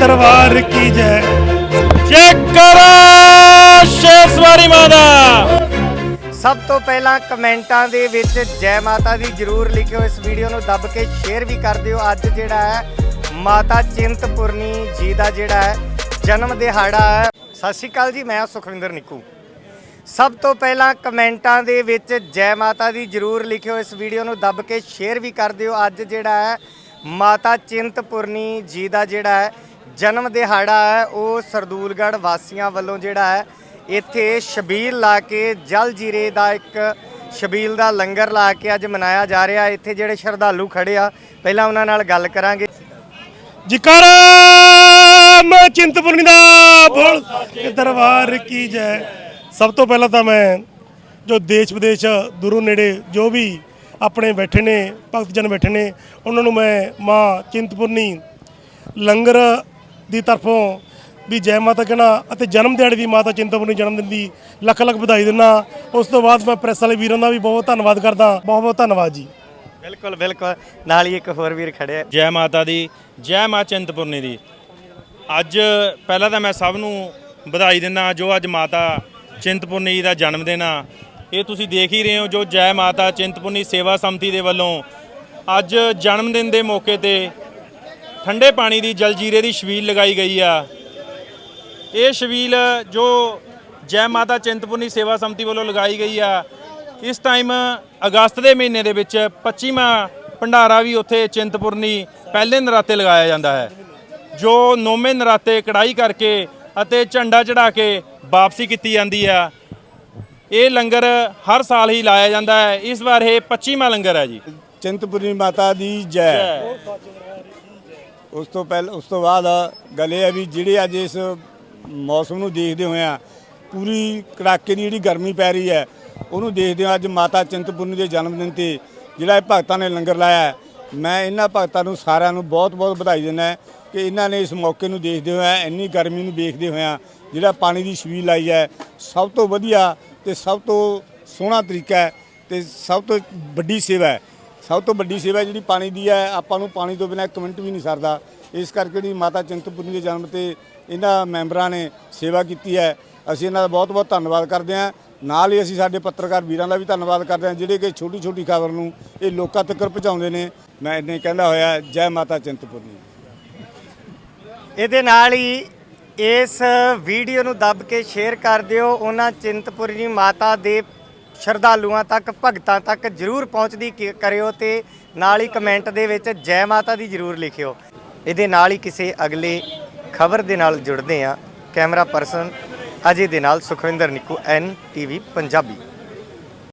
दरबार की जय ਚੈੱਕ ਕਰੋ ਸ਼ੇਸਵਾਰੀ ਮਾਤਾ ਸਭ ਤੋਂ ਪਹਿਲਾਂ ਕਮੈਂਟਾਂ ਦੇ ਵਿੱਚ ਜੈ ਮਾਤਾ ਦੀ ਜਰੂਰ ਲਿਖਿਓ ਇਸ ਵੀਡੀਓ ਨੂੰ ਦੱਬ ਕੇ ਸ਼ੇਅਰ ਵੀ ਕਰ ਦਿਓ ਅੱਜ ਜਿਹੜਾ ਹੈ ਮਾਤਾ ਚਿੰਤਪੁਰਨੀ ਜੀ ਦਾ ਜਿਹੜਾ ਹੈ ਜਨਮ ਦਿਹਾੜਾ ਹੈ ਸਤਿ ਸ਼੍ਰੀ ਅਕਾਲ ਜੀ ਮੈਂ ਸੁਖਵਿੰਦਰ ਨਿੱਕੂ ਸਭ ਤੋਂ ਪਹਿਲਾਂ ਕਮੈਂਟਾਂ ਦੇ ਵਿੱਚ ਜੈ ਮਾਤਾ ਦੀ ਜਰੂਰ ਲਿਖਿਓ ਇਸ ਵੀਡੀਓ ਨੂੰ ਦੱਬ ਕੇ ਸ਼ੇਅਰ ਵੀ ਕਰ ਦਿਓ ਅੱਜ ਜਿਹੜਾ ਹੈ ਮਾਤਾ ਚਿੰਤਪੁਰਨੀ ਜੀ ਦਾ ਜਿਹੜਾ ਹੈ ਜਨਮ ਦਿਹਾੜਾ ਹੈ, ਉਹ ਸਰਦੂਲਗੜ੍ਹ ਵਾਸੀਆਂ ਵੱਲੋਂ ਜਿਹੜਾ ਹੈ, ਇੱਥੇ ਸ਼ਬੀਲ ਲਾ ਕੇ ਜਲ ਜੀਰੇ ਦਾ ਇੱਕ ਸ਼ਬੀਲ ਦਾ ਲੰਗਰ ਲਾ ਕੇ ਅੱਜ ਮਨਾਇਆ ਜਾ ਰਿਹਾ। ਇੱਥੇ ਜਿਹੜੇ ਸ਼ਰਧਾਲੂ ਖੜੇ ਆ, ਪਹਿਲਾਂ ਉਹਨਾਂ ਨਾਲ ਗੱਲ ਕਰਾਂਗੇ। ਜਕਾਰਾ ਮੈਂ ਚਿੰਤਪੁਰਨੀ ਦਾ ਬੋਲ। ਦਰਬਾਰ ਕੀ ਜੈ। ਸਭ ਤੋਂ ਪਹਿਲਾਂ ਤਾਂ ਮੈਂ ਜੋ ਦੇਸ਼ ਵਿਦੇਸ਼ ਦੂਰੋਂ ਨੇੜੇ ਜੋ ਵੀ ਆਪਣੇ ਬੈਠੇ ਨੇ ਭਗਤ ਜਨ ਬੈਠੇ ਨੇ, ਉਹਨਾਂ ਨੂੰ ਮੈਂ ਮਾਂ ਚਿੰਤਪੁਰਨੀ ਲੰਗਰ ਦੀ ਤਰਫੋਂ ਵੀ ਜੈ ਮਾਤਾ ਕਹਿਣਾ ਅਤੇ ਜਨਮ ਦਿਹਾੜੇ ਦੀ ਮਾਤਾ ਚਿੰਤਪੁਰਨੀ ਜਨਮ ਦਿਨ ਦੀ ਲੱਖ ਲੱਖ ਵਧਾਈ ਦਿੰਦਾ। ਉਸ ਤੋਂ ਬਾਅਦ ਮੈਂ ਪ੍ਰੈਸ ਵਾਲੇ ਵੀਰਾਂ ਦਾ ਵੀ ਬਹੁਤ ਧੰਨਵਾਦ ਕਰਦਾ। ਬਹੁਤ ਬਹੁਤ ਧੰਨਵਾਦ ਜੀ। ਬਿਲਕੁਲ ਬਿਲਕੁਲ। ਨਾਲ ਹੀ ਇੱਕ ਹੋਰ ਵੀਰ ਖੜਿਆ ਜੈ ਮਾਤਾ ਦੀ ਜੈ ਮਾਂ ਚਿੰਤਪੁਰਨੀ ਦੀ। ਅੱਜ ਪਹਿਲਾਂ ਤਾਂ ਮੈਂ ਸਭ ਨੂੰ ਵਧਾਈ ਦਿੰਦਾ ਜੋ ਅੱਜ ਮਾਤਾ ਚਿੰਤਪੁਰਨੀ ਜੀ ਦਾ ਜਨਮ ਦਿਨ ਆ। ਇਹ ਤੁਸੀਂ ਦੇਖ ਹੀ ਰਹੇ ਹੋ ਜੋ ਜੈ ਮਾਤਾ ਚਿੰਤਪੁਰਨੀ ਸੇਵਾ ਸਮਤੀ ਦੇ ਵੱਲੋਂ ਅੱਜ ਜਨਮ ਦਿਨ ਦੇ ਮੌਕੇ ਤੇ ਠੰਡੇ ਪਾਣੀ ਦੀ ਜਲਜੀਰੇ ਦੀ ਛਬੀਲ ਲਗਾਈ ਗਈ ਆ। ਇਹ ਛਬੀਲ ਜੋ ਜੈ ਮਾਤਾ ਚਿੰਤਪੁਰਨੀ ਸੇਵਾ ਸਮਤੀ ਵੱਲੋਂ ਲਗਾਈ ਗਈ ਆ ਇਸ ਟਾਈਮ ਅਗਸਤ ਦੇ ਮਹੀਨੇ ਦੇ ਵਿੱਚ 25ਵਾਂ ਭੰਡਾਰਾ ਵੀ ਉੱਥੇ ਚਿੰਤਪੁਰਨੀ ਪਹਿਲੇ ਨਰਾਤੇ ਲਗਾਇਆ ਜਾਂਦਾ ਹੈ ਜੋ ਨੌਵੇਂ ਨਰਾਤੇ ਕੜਾਈ ਕਰਕੇ ਅਤੇ ਝੰਡਾ ਚੜਾ ਕੇ ਵਾਪਸੀ ਕੀਤੀ ਜਾਂਦੀ ਆ। ਇਹ ਲੰਗਰ ਹਰ ਸਾਲ ਹੀ ਲਾਇਆ ਜਾਂਦਾ ਹੈ ਇਸ ਵਾਰ ਇਹ 25ਵਾਂ ਲੰਗਰ ਹੈ ਜੀ। ਚਿੰਤਪੁਰਨੀ ਮਾਤਾ ਦੀ ਜੈ। ਉਸ ਤੋਂ ਪਹਿਲ, ਉਸ ਤੋਂ ਬਾਅਦ ਗੱਲ ਇਹ ਹੈ ਵੀ ਜਿਹੜੇ ਅੱਜ ਇਸ ਮੌਸਮ ਨੂੰ ਦੇਖਦੇ ਹੋਏ ਆ, ਪੂਰੀ ਕੜਾਕੇ ਦੀ ਜਿਹੜੀ ਗਰਮੀ ਪੈ ਰਹੀ ਹੈ, ਉਹਨੂੰ ਦੇਖਦੇ ਹੋ ਅੱਜ ਮਾਤਾ ਚਿੰਤਪੁਰਨੀ ਦੇ ਜਨਮ ਦਿਨ ਤੇ ਜਿਹੜਾ ਇਹ ਭਗਤਾਂ ਨੇ ਲੰਗਰ ਲਾਇਆ ਮੈਂ ਇਹਨਾਂ ਭਗਤਾਂ ਨੂੰ ਸਾਰਿਆਂ ਨੂੰ ਬਹੁਤ-ਬਹੁਤ ਵਧਾਈ ਦਿੰਦਾ ਕਿ ਇਹਨਾਂ ਨੇ ਇਸ ਮੌਕੇ ਨੂੰ ਦੇਖਦੇ ਹੋਏ ਇੰਨੀ ਗਰਮੀ ਨੂੰ ਦੇਖਦੇ ਹੋਇਆਂ ਜਿਹੜਾ ਪਾਣੀ ਦੀ ਛਵੀ ਲਾਈ ਹੈ, ਸਭ ਤੋਂ ਵਧੀਆ ਤੇ ਸਭ ਤੋਂ ਸੋਹਣਾ ਤਰੀਕਾ ਹੈ ਤੇ ਸਭ ਤੋਂ ਵੱਡੀ ਸੇਵਾ ਹੈ। ਸਭ ਤੋਂ ਵੱਡੀ ਸੇਵਾ ਜਿਹੜੀ ਪਾਣੀ ਦੀ ਹੈ, ਆਪਾਂ ਨੂੰ ਪਾਣੀ ਤੋਂ ਬਿਨਾਂ ਇੱਕ ਮਿੰਟ ਵੀ ਨਹੀਂ ਸਰਦਾ। ਇਸ ਕਰਕੇ ਜਿਹੜੀ ਮਾਤਾ ਚਿੰਤਪੁਰਨੀ ਦੇ ਜਨਮ ਤੇ ਇਹਨਾਂ ਮੈਂਬਰਾਂ ਨੇ ਸੇਵਾ ਕੀਤੀ ਹੈ। ਅਸੀਂ ਇਹਨਾਂ ਦਾ ਬਹੁਤ ਬਹੁਤ ਧੰਨਵਾਦ ਕਰਦੇ ਹਾਂ। ਨਾਲ ਹੀ ਅਸੀਂ ਸਾਡੇ ਪੱਤਰਕਾਰ ਵੀਰਾਂ ਦਾ ਵੀ ਧੰਨਵਾਦ ਕਰਦੇ ਹਾਂ, ਜਿਹੜੇ ਕਿ ਛੋਟੀ ਛੋਟੀ ਖਬਰ ਨੂੰ ਇਹ ਲੋਕਾਂ ਤੱਕ ਪਹੁੰਚਾਉਂਦੇ ਨੇ। ਮੈਂ ਇੰਨੇ ਕਹਿੰਦਾ ਹੋਇਆ, ਜੈ ਮਾਤਾ ਚਿੰਤਪੁਰਨੀ। ਇਹਦੇ ਨਾਲ ਹੀ ਇਸ ਵੀਡੀਓ ਨੂੰ ਦੱਬ ਕੇ ਸ਼ੇਅਰ ਕਰ ਦਿਓ। ਉਹਨਾਂ ਚਿੰਤਪੁਰਨੀ ਮਾਤਾ ਦੇ ਸ਼ਰਧਾਲੂਆਂ ਤੱਕ, ਭਗਤਾਂ ਤੱਕ ਜਰੂਰ ਪਹੁੰਚਦੀ ਕੀ- ਕਰਿਓ ਤੇ ਨਾਲ ਹੀ ਕਮੈਂਟ ਦੇ ਵਿੱਚ ਜੈ ਮਾਤਾ ਦੀ ਜਰੂਰ ਲਿਖਿਓ। ਇਹਦੇ ਨਾਲ ਹੀ ਕਿਸੇ ਅਗਲੇ ਖਬਰ ਦੇ ਨਾਲ ਜੁੜਦੇ ਹਾਂ। ਕੈਮਰਾ ਪਰਸਨ ਅਜੇ ਦੇ ਨਾਲ ਸੁਖਵਿੰਦਰ ਨਿੱਕੂ, ਐਨ ਟੀਵੀ ਪੰਜਾਬੀ।